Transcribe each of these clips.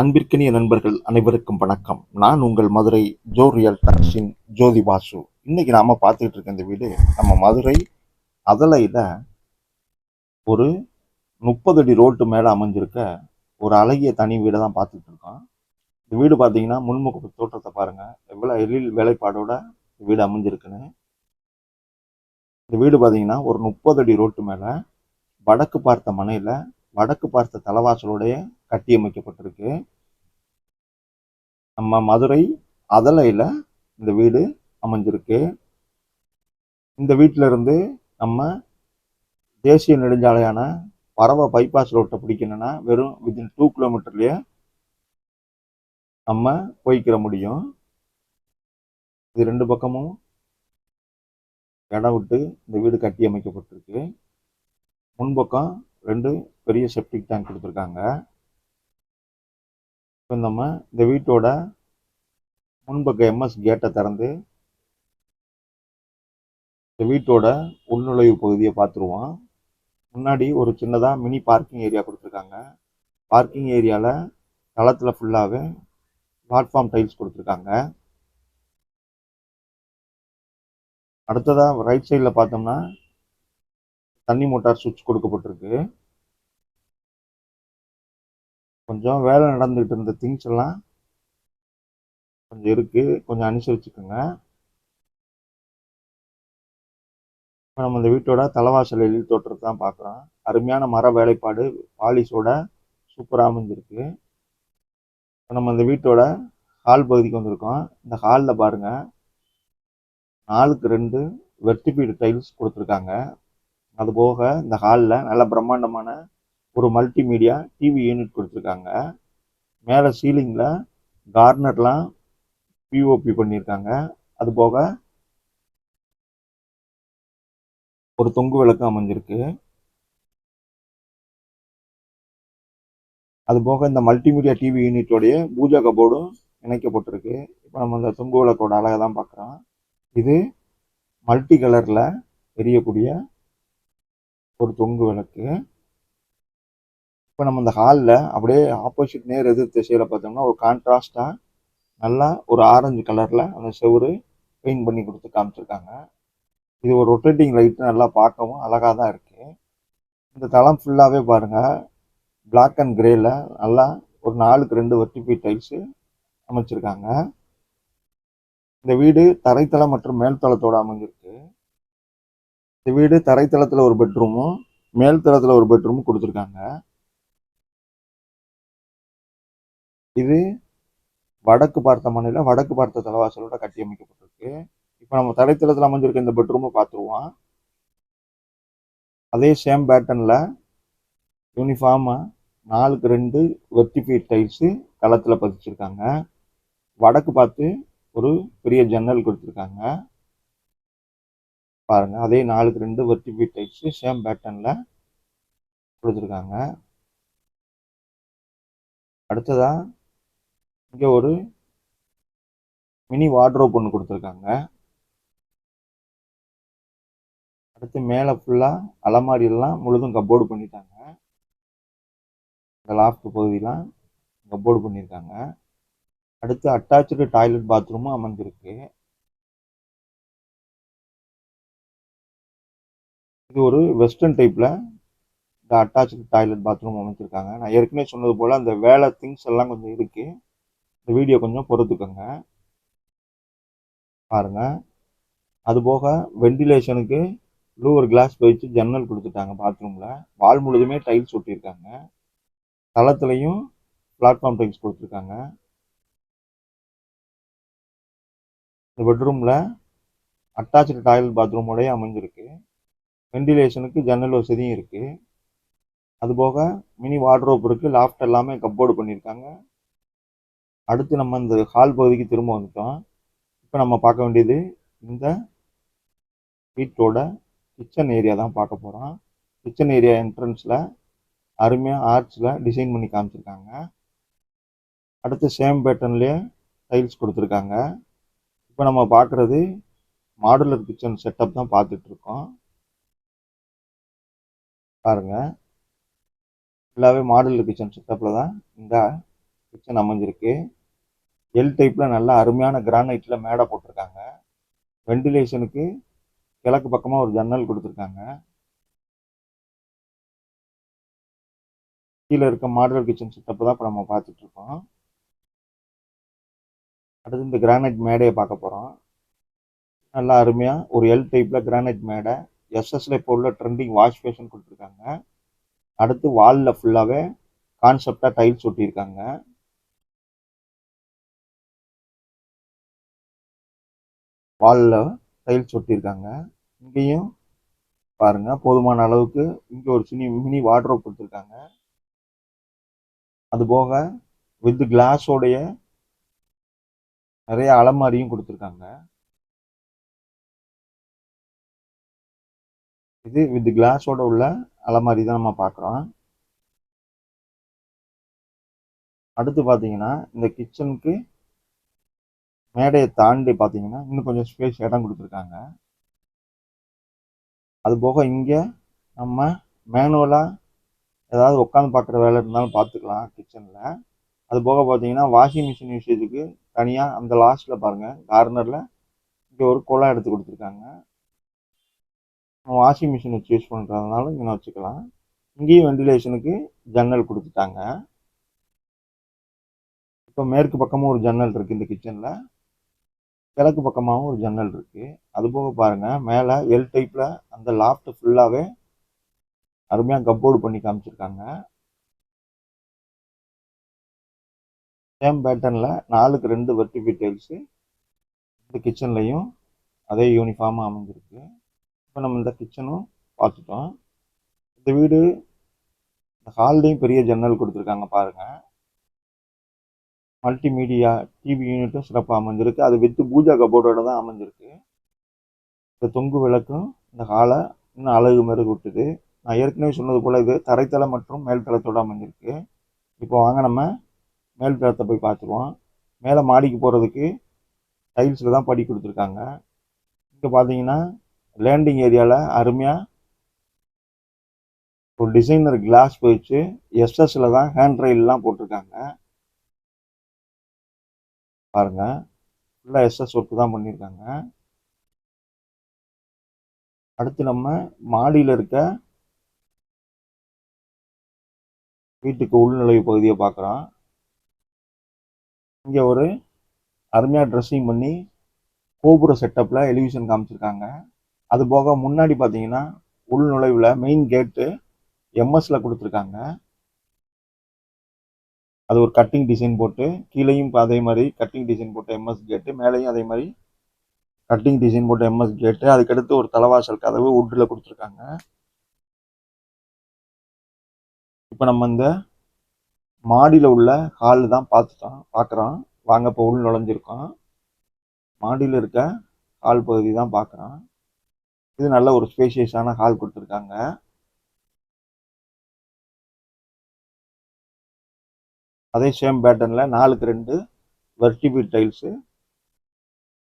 அன்பிற்கினிய நண்பர்கள் அனைவருக்கும் வணக்கம். நான் உங்கள் மதுரை ஜோ ரியல் டாக்ஸின் ஜோதி பாசு இன்னைக்கு நாம பார்த்துக்கிட்டு இருக்க இந்த வீடு நம்ம மதுரை அதலையில ஒரு முப்பது அடி ரோட்டு மேலே அமைஞ்சிருக்க ஒரு அழகிய தனி வீடை தான் பார்த்துட்டு இருக்கோம். இந்த வீடு பார்த்தீங்கன்னா முன்முக தோற்றத்தை பாருங்க. எவ்வளோ எழில் வேலைப்பாடோட வீடு அமைஞ்சிருக்குன்னு. இந்த வீடு பார்த்தீங்கன்னா ஒரு முப்பது அடி ரோட்டு மேலே வடக்கு பார்த்த மனையில் வடக்கு பார்த்த தலவாசலோடைய கட்டியமைக்கப்பட்டிருக்கு நம்ம மதுரை அதலையில் இந்த வீடு அமைஞ்சிருக்கு. இந்த வீட்டிலிருந்து நம்ம தேசிய நெடுஞ்சாலையான பறவை பைபாஸ் ரோட்டை பிடிக்கணும்னா வெறும் வித்தின் டூ கிலோமீட்டர்லேயே நம்ம போய்க்கிற முடியும். இது ரெண்டு பக்கமும் இடம் விட்டு இந்த வீடு கட்டி அமைக்கப்பட்டிருக்கு. முன்பக்கம் ரெண்டு பெரிய செப்டிக் டேங்க் கொடுத்துருக்காங்க. இப்போ நம்ம இந்த வீட்டோட முன்பக்க எம்எஸ் கேட்டை திறந்து இந்த வீட்டோட உள்நுழைவு பகுதியை பார்த்துருவோம். முன்னாடி ஒரு சின்னதாக மினி பார்க்கிங் ஏரியா கொடுத்துருக்காங்க. பார்க்கிங் ஏரியாவில் தளத்தில் ஃபுல்லாகவே பிளாட்ஃபார்ம் டைல்ஸ் கொடுத்துருக்காங்க. அடுத்ததாக ரைட் சைடில் பார்த்தோம்னா தண்ணி மோட்டார் சுவிட்ச் கொடுக்கப்பட்டிருக்கு. கொஞ்சம் வேலை நடந்துகிட்டு இருந்த திங்ஸ் எல்லாம் கொஞ்சம் இருக்கு. கொஞ்சம் அனுசரிச்சுக்கோங்க. இப்போ நம்ம இந்த வீட்டோட தலைவாசல் எழில் தோற்றத்தை தான் பார்க்குறோம். அருமையான மர வேலைப்பாடு பாலிஷோட சூப்பராக அமைஞ்சிருக்கு. இப்போ நம்ம இந்த வீட்டோட ஹால் பகுதிக்கு வந்திருக்கோம். இந்த ஹாலில் பாருங்க. நாலுக்கு ரெண்டு வெர்டிபீடு டைல்ஸ் கொடுத்துருக்காங்க. அது போக இந்த ஹாலில் நல்ல பிரம்மாண்டமான ஒரு மல்டிமீடியா டிவி யூனிட் கொடுத்துருக்காங்க. மேலே சீலிங்கில் கார்னர்லாம் பிஓபி பண்ணியிருக்காங்க அது போக ஒரு தொங்கு விளக்கு அமைஞ்சிருக்கு. அது போக இந்த மல்டிமீடியா டிவி யூனிட்டோடைய பூஜா கபோர்டும் இணைக்கப்பட்டிருக்கு. இப்போ நம்ம இந்த தொங்கு விளக்கோட அழகை தான் பார்க்குறோம். இது மல்டி கலரில் எரியக்கூடிய ஒரு தொங்கு விளக்கு. இப்போ நம்ம இந்த ஹாலில் அப்படியே ஆப்போசிட் நேர் எதிர் திசையில் பார்த்தோம்னா ஒரு கான்ட்ராஸ்டாக நல்லா ஒரு ஆரஞ்சு கலரில் அந்த செவுரு பெயிண்ட் பண்ணி கொடுத்து காமிச்சிருக்காங்க. இது ஒரு ரொட்டேட்டிங் லைட்டு நல்லா பார்க்கவும் அழகாக தான் இருக்குது இந்த தளம் ஃபுல்லாகவே பாருங்கள் பிளாக் அண்ட் கிரேயில் நல்லா ஒரு நாலுக்கு ரெண்டு வட்டிப்பி டைல்ஸு அமைச்சிருக்காங்க. இந்த வீடு தரைத்தளம் மற்றும் மேல்தளத்தோடு அமைஞ்சிருக்கு. இந்த வீடு தரைத்தளத்தில் ஒரு பெட்ரூமும் மேல்தளத்தில் ஒரு பெட்ரூமும் கொடுத்துருக்காங்க. இது வடக்கு பார்த்த மனையில் வடக்கு பார்த்த தலைவாசலோட கட்டி அமைக்கப்பட்டிருக்கு இப்போ நம்ம தலைத்தளத்தில் அமைஞ்சிருக்க இந்த பெட்ரூமை பார்த்துருவோம் அதே சேம் பேட்டர்னில் யூனிஃபார்மாக நாலுக்கு ரெண்டு வெர்டிஃபை டைல்ஸு களத்தில் பதிச்சிருக்காங்க. வடக்கு பார்த்து ஒரு பெரிய ஜன்னல் கொடுத்துருக்காங்க. பாருங்க அதே நாலுக்கு ரெண்டு வெர்டிஃபை டைல்ஸு சேம் பேட்டர்னில் கொடுத்துருக்காங்க. அடுத்ததா இங்கே ஒரு மினி வார்ட்ரோப் ஒன்று கொடுத்துருக்காங்க. அடுத்து மேலே ஃபுல்லாக அலமாரியெல்லாம் முழுதும் கப்போர்டு பண்ணிட்டாங்க. இந்த லாஃப்ட் பகுதியெலாம் கப்போர்டு பண்ணியிருக்காங்க. அடுத்து அட்டாச்சு டாய்லெட் பாத்ரூமும் அமைஞ்சிருக்கு. இது ஒரு வெஸ்டர்ன் டைப்பில் இந்த அட்டாச்சு டாய்லெட் பாத்ரூம் அமைச்சிருக்காங்க நான் ஏற்கனவே சொன்னது போல் அந்த வேலை திங்ஸ் எல்லாம் கொஞ்சம் இருக்குது இந்த வீடியோ கொஞ்சம் பொறுத்துக்கோங்க. பாருங்க. அதுபோக வெண்டிலேஷனுக்கு வெண்டிலேஷனுக்கு லூவர் கிளாஸ் வச்சு ஜன்னல் கொடுத்துட்டாங்க பாத்ரூமில் வால் முழுதுமே டைல்ஸ் ஒட்டியிருக்காங்க. தளத்துலையும் பிளாட்ஃபார்ம் டைல்ஸ் கொடுத்துருக்காங்க. இந்த பெட்ரூமில் அட்டாச்சு டாய்லெட் பாத்ரூமோடய அமைஞ்சிருக்கு. வெண்டிலேஷனுக்கு ஜன்னல் வசதியும் இருக்குது அதுபோக மினி வார்ட்ரோப் இருக்குது லாஃப்ட் எல்லாமே கப்போர்டு பண்ணியிருக்காங்க. அடுத்து நம்ம இந்த ஹால் பகுதிக்கு திரும்ப வந்துட்டோம். இப்போ நம்ம பார்க்க வேண்டியது இந்த வீட்டோட கிச்சன் ஏரியா தான் பார்க்க போகிறோம் கிச்சன் ஏரியா என்ட்ரன்ஸில் அருமையாக ஆர்ச்சில் டிசைன் பண்ணி காமிச்சிருக்காங்க. அடுத்து சேம் பேட்டர்ன்லேயே டைல்ஸ் கொடுத்துருக்காங்க. இப்போ நம்ம பார்க்குறது மாடுலர் கிச்சன் செட்டப் தான் பார்த்துட்ருக்கோம் பாருங்கள் ஃபுல்லாகவே மாடுலர் கிச்சன் செட்டப்பில் தான் இந்த கிச்சன் அமைஞ்சிருக்கு. எல் டைப்பில் நல்லா அருமையான கிரானைட்டில் மேடை போட்டிருக்காங்க. வெண்டிலேஷனுக்கு கிழக்கு பக்கமாக ஒரு ஜன்னல் கொடுத்துருக்காங்க. கீழே இருக்க மாடல் கிச்சன் செட்டப்பு தான் இப்போ நம்ம பார்த்துட்ருக்கோம் அடுத்து இந்த கிரானைட் மேடையை பார்க்க போகிறோம் நல்லா அருமையாக ஒரு எல் டைப்பில் கிரானைட் மேடை. எஸ்எஸ்ல இப்போ உள்ள ட்ரெண்டிங் வாஷ் பேஷன் கொடுத்துருக்காங்க. அடுத்து வாலில் ஃபுல்லாகவே கான்செப்டாக டைல்ஸ் ஒட்டியிருக்காங்க. வாலில் டைல்ஸ் ஒட்டியிருக்காங்க இங்கேயும் பாருங்க போதுமான அளவுக்கு இங்கே ஒரு சினி மினி வாட்ரோப் கொடுத்துருக்காங்க. அதுபோக வித் கிளாஸோடைய நிறைய அலமாரியும் கொடுத்துருக்காங்க. இது வித் கிளாஸோட உள்ள அலமாரி தான் நம்ம பார்க்குறோம். அடுத்து பார்த்தீங்கன்னா இந்த கிச்சனுக்கு மேடையை தாண்டி பார்த்தீங்கன்னா இன்னும் கொஞ்சம் ஸ்பேஸ் இடம் கொடுத்துருக்காங்க. அது போக இங்கே நம்ம மேனுவலாக ஏதாவது உட்காந்து பார்க்குற வேலை இருந்தாலும் பார்த்துக்கலாம் கிச்சனில் அது போக பார்த்தீங்கன்னா வாஷிங் மிஷின் யூசேஜுக்கு தனியாக அந்த லாஸ்ட்டில் பாருங்கள் கார்னரில் இங்கே ஒரு குளம் எடுத்து கொடுத்துருக்காங்க. வாஷிங் மிஷின் வச்சு யூஸ் பண்ணுறதுனால இங்கே வச்சுக்கலாம். இங்கேயும் வெண்டிலேஷனுக்கு ஜன்னல் கொடுத்துட்டாங்க. இப்போ மேற்கு பக்கமும் ஒரு ஜன்னல் இருக்குது இந்த கிச்சனில் கிழக்கு பக்கமாகவும் ஒரு ஜன்னல் இருக்குது அது போக பாருங்கள் மேலே எல் டைப்பில் அந்த லாஃப்ட் ஃபுல்லாகவே அருமையாக கப்போர்டு பண்ணி காமிச்சிருக்காங்க. சேம் பேட்டர்னில் நாலுக்கு ரெண்டு வெர்டிபி டைல்ஸு இந்த கிச்சன்லையும் அதே யூனிஃபார்மாக அமைஞ்சிருக்கு. இப்போ நம்ம இந்த கிச்சனும் பார்த்துட்டோம். இந்த வீடு இந்த ஹால்லையும் பெரிய ஜன்னல் கொடுத்துருக்காங்க பாருங்கள் மல்டிமீடியா டிவி யூனிட்டும் சிறப்பாக அமைஞ்சிருக்கு. அது வித்து பூஜா கபோர்டோட தான் அமைஞ்சிருக்கு. இந்த தொங்கு விளக்கும் இந்த ஹாலை இன்னும் அழகு மெருகு விட்டுது. நான் ஏற்கனவே சொன்னது போல் இது தரைத்தளம் மற்றும் மேல்தளத்தோடு அமைஞ்சிருக்கு. இப்போ வாங்க நம்ம மேல் தளத்தை போய் பார்த்துருவோம். மேலே மாடிக்கு போகிறதுக்கு டைல்ஸில் தான் படி கொடுத்துருக்காங்க. இங்கே பார்த்தீங்கன்னா லேண்டிங் ஏரியாவில் அருமையாக ஒரு டிசைனர் கிளாஸ் போயிடுச்சு எஸ்எஸ்ல தான் ஹேண்ட் ரயில்லாம் போட்டிருக்காங்க. பாருங்க. ஃபுல்லாக எஸ்எஸ் ஒர்க்கு தான் பண்ணியிருக்காங்க அடுத்து நம்ம மாடியில் இருக்க வீட்டுக்கு உள்நுழைவு பகுதியை பார்க்குறோம். இங்கே ஒரு அருமையாக ட்ரெஸ்ஸிங் பண்ணி கோபுர செட்டப்பில் எலிவிஷன் காமிச்சிருக்காங்க. அது போக முன்னாடி பார்த்தீங்கன்னா உள்நுழைவில் மெயின் கேட்டு எம்எஸ்சில் கொடுத்துருக்காங்க. அது ஒரு கட்டிங் டிசைன் போட்டு கீழேயும் அதே மாதிரி கட்டிங் டிசைன் போட்டு எம்எஸ் கேட்டு மேலேயும் அதே மாதிரி கட்டிங் டிசைன் போட்டு எம்எஸ் கேட்டு அதுக்கடுத்து ஒரு தலைவாசல் கதவு உட்டில் கொடுத்துருக்காங்க. இப்போ நம்ம இந்த மாடியில் உள்ள ஹால் தான் பார்த்துட்டோம் பார்க்குறோம் வாங்க இப்போ உள் நுழைஞ்சிருக்கோம் மாடியில் இருக்க ஹால் பகுதி தான் பார்க்குறோம் இது நல்ல ஒரு ஸ்பேஷியஸான ஹால் கொடுத்துருக்காங்க. அதே சேம் பேட்டர்னில் நாலுக்கு ரெண்டு வெர்டிபி டைல்ஸு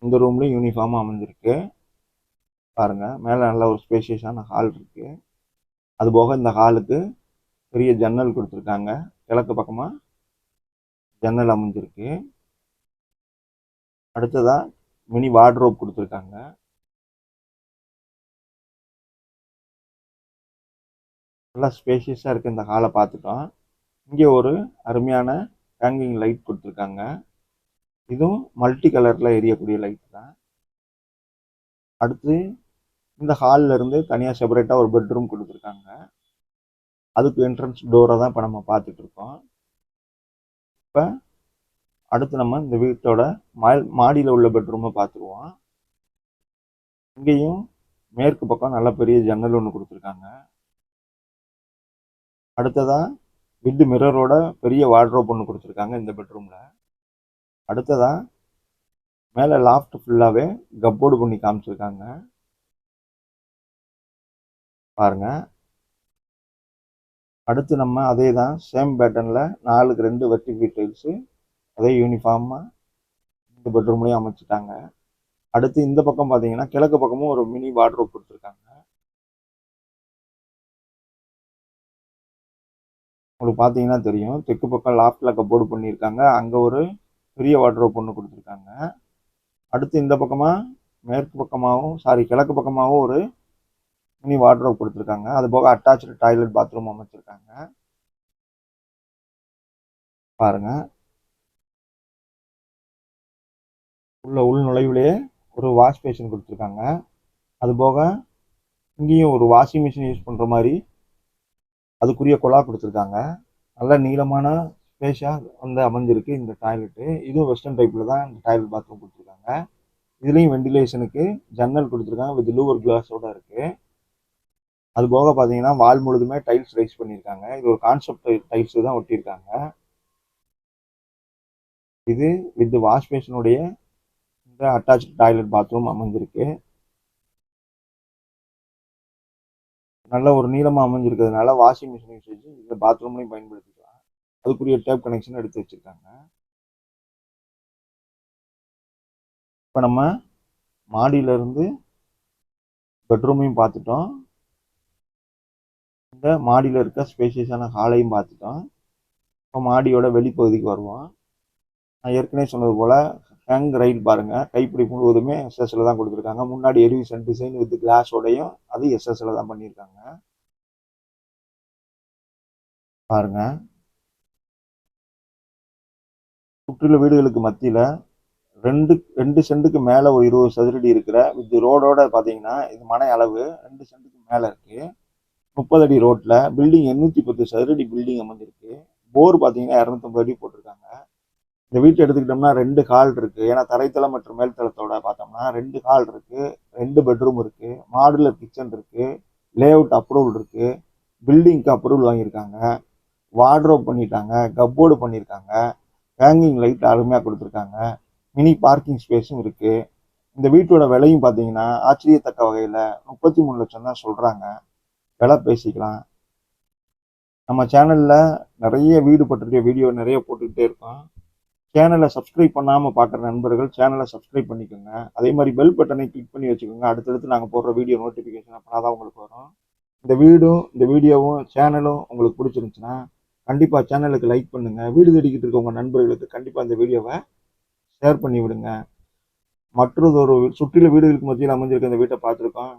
இந்த ரூம்லேயும் யூனிஃபார்மாக அமைஞ்சிருக்கு. பாருங்கள் மேலே நல்ல ஒரு ஸ்பேஷியஸான ஹால் இருக்குது அது போக இந்த ஹாலுக்கு பெரிய ஜன்னல் கொடுத்துருக்காங்க. கிழக்கு பக்கமாக ஜன்னல் அமைஞ்சிருக்கு. அடுத்ததாக மினி வார்ட்ரோப் கொடுத்துருக்காங்க. நல்லா ஸ்பேஷியஸாக இருக்குது இந்த ஹாலை பார்த்துட்டோம். இங்கே ஒரு அருமையான ஹேங்கிங் லைட் கொடுத்துருக்காங்க. இதுவும் மல்டி கலரில் எரியக்கூடிய லைட் தான். அடுத்து இந்த ஹாலில் இருந்து தனியாக செப்பரேட்டாக ஒரு பெட்ரூம் கொடுத்துருக்காங்க. அதுக்கு என்ட்ரன்ஸ் டோரை தான் இப்போ நம்ம பார்த்துட்ருக்கோம் இப்போ அடுத்து நம்ம இந்த வீட்டோட மா மாடியில் உள்ள பெட்ரூமை பார்த்துருவோம். இங்கேயும் மேற்கு பக்கம் நல்ல பெரிய ஜன்னல் ஒன்று கொடுத்துருக்காங்க. அடுத்ததாக வித் மிரரோட பெரிய வார்ட்ரோப் ஒன்று கொடுத்துருக்காங்க இந்த பெட்ரூமில் அடுத்ததாக மேலே லாஃப்ட் ஃபுல்லாகவே கப்போர்டு பண்ணி காமிச்சிருக்காங்க. பாருங்க. அடுத்து நம்ம அதே தான் சேம் பேட்டர்னில் நாலுக்கு ரெண்டு வெர்டிஃபி டைல்ஸு அதே யூனிஃபார்மாக இந்த பெட்ரூம்லேயும் அமைச்சிட்டாங்க. அடுத்து இந்த பக்கம் பார்த்தீங்கன்னா கிழக்கு பக்கமும் ஒரு மினி வார்ட்ரோப் கொடுத்துருக்காங்க. உங்களுக்கு பார்த்தீங்கன்னா தெரியும். தெற்கு பக்கம் லாஃப்டில் கப்போர்டு பண்ணியிருக்காங்க. அங்கே ஒரு பெரிய வாட்ரோப் ஒன்று கொடுத்துருக்காங்க. அடுத்து இந்த பக்கமாக மேற்கு பக்கமாகவும் சாரி கிழக்கு பக்கமாகவும் ஒரு மினி வாட்ரோப் கொடுத்துருக்காங்க. அது போக அட்டாச்சு டாய்லெட் பாத்ரூம் அமைச்சிருக்காங்க. பாருங்க. உள்ள உள் நுழைவுலேயே ஒரு வாஷ் பேஷன் கொடுத்துருக்காங்க. அது போக இங்கேயும் ஒரு வாஷிங் மிஷின் யூஸ் பண்ணுற மாதிரி அதுக்குரிய குழா கொடுத்துருக்காங்க. நல்ல நீளமான ஸ்பேஷாக வந்து அமைஞ்சிருக்கு இந்த டாய்லெட்டு இதுவும் வெஸ்டர்ன் டைப்பில் தான் இந்த டாய்லெட் பாத்ரூம் கொடுத்துருக்காங்க. இதுலேயும் வெண்டிலேஷனுக்கு ஜன்னல் கொடுத்துருக்காங்க வித் லூவர் கிளாஸோட இருக்குது அது போக பார்த்தீங்கன்னா வால் முழுதுமே டைல்ஸ் ரைஸ் பண்ணியிருக்காங்க இது ஒரு கான்செப்ட் டைல்ஸ் தான் ஒட்டியிருக்காங்க. இது வித் வாஷ் பேஷனுடைய இந்த அட்டாச் டாய்லெட் பாத்ரூம் அமைஞ்சிருக்கு. நல்ல ஒரு நீளமாக அமைஞ்சிருக்கிறதுனால வாஷிங் மிஷின் யூசேஜ் இந்த பாத்ரூம்லையும் பயன்படுத்திக்கலாம். அதுக்குரிய டேப் கனெக்ஷன் எடுத்து வச்சுருக்காங்க. இப்போ நம்ம மாடியிலேருந்து பெட்ரூமையும் பார்த்துட்டோம். இந்த மாடியில் இருக்க ஸ்பேஷியஸான ஹாலையும் பார்த்துட்டோம். இப்போ மாடியோட வெளிப்பகுதிக்கு வருவோம். நான் ஏற்கனவே சொன்னது போல் ஹேங் ரைல் பாருங்கள் கைப்பிடி முழுவதுமே எஸ்எஸ்ல தான் கொடுத்துருக்காங்க. முன்னாடி எரிவிசன் டிசைன் வித் கிளாஸோடையும் அது எஸ்எஸ்ல தான் பண்ணியிருக்காங்க. பாருங்க. சுற்றில வீடுகளுக்கு மத்தியில் ரெண்டு ரெண்டு சென்ட்டுக்கு மேலே ஒரு இருபது சதுரடி இருக்கிற வித் ரோடோட பார்த்தீங்கன்னா இது மனை அளவு ரெண்டு சென்ட்டுக்கு மேலே இருக்குது முப்பது அடி ரோட்டில் பில்டிங் எண்ணூற்றி பத்து சதுரடி பில்டிங் அமைஞ்சிருக்கு. போர் பார்த்தீங்கன்னா இரநூத்தம்பது அடி போட்டிருக்காங்க. இந்த வீட்டை எடுத்துக்கிட்டோம்னா ரெண்டு ஹால் இருக்கு. ஏன்னா தரைத்தளம் மற்றும் மேல்தளத்தோட பார்த்தோம்னா ரெண்டு ஹால் இருக்கு. ரெண்டு பெட்ரூம் இருக்கு. மாடுலர் கிச்சன் இருக்கு. லே அவுட் அப்ரூவல் இருக்கு. பில்டிங்க்கு அப்ரூவல் வாங்கியிருக்காங்க. வார்ட்ரோப் பண்ணிட்டாங்க. கப்போர்டு பண்ணியிருக்காங்க. ஹேங்கிங் லைட் அருமையாக கொடுத்துருக்காங்க. மினி பார்க்கிங் ஸ்பேஸும் இருக்கு. இந்த வீட்டோட விலையும் பார்த்தீங்கன்னா ஆச்சரியத்தக்க வகையில் முப்பத்தி மூணு லட்சம் தான் சொல்கிறாங்க விலை பேசிக்கலாம். நம்ம சேனலில் நிறைய வீடு பற்றிய வீடியோ நிறைய போட்டுக்கிட்டே இருக்கோம். சேனலை சப்ஸ்கிரைப் பண்ணாமல் பார்க்குற நண்பர்கள் சேனலை சப்ஸ்கிரைப் பண்ணிக்கோங்க. அதே மாதிரி பெல் பட்டனை கிளிக் பண்ணி வச்சுக்கோங்க. அடுத்தடுத்து நாங்கள் போடுற வீடியோ நோட்டிஃபிகேஷன் அப்போ தான் உங்களுக்கு வரும். இந்த வீடும் இந்த வீடியோவும் சேனலும் உங்களுக்கு பிடிச்சிருந்துச்சுன்னா கண்டிப்பாக சேனலுக்கு லைக் பண்ணுங்கள் வீடு தேடிக்கிட்டு இருக்க உங்கள் நண்பர்களுக்கு கண்டிப்பாக இந்த வீடியோவை ஷேர் பண்ணி விடுங்க. மற்றொரு ஒரு சுற்றில வீடுகளுக்கு மத்தியில் அமைஞ்சிருக்க இந்த வீட்டை பார்த்துருக்கோம்.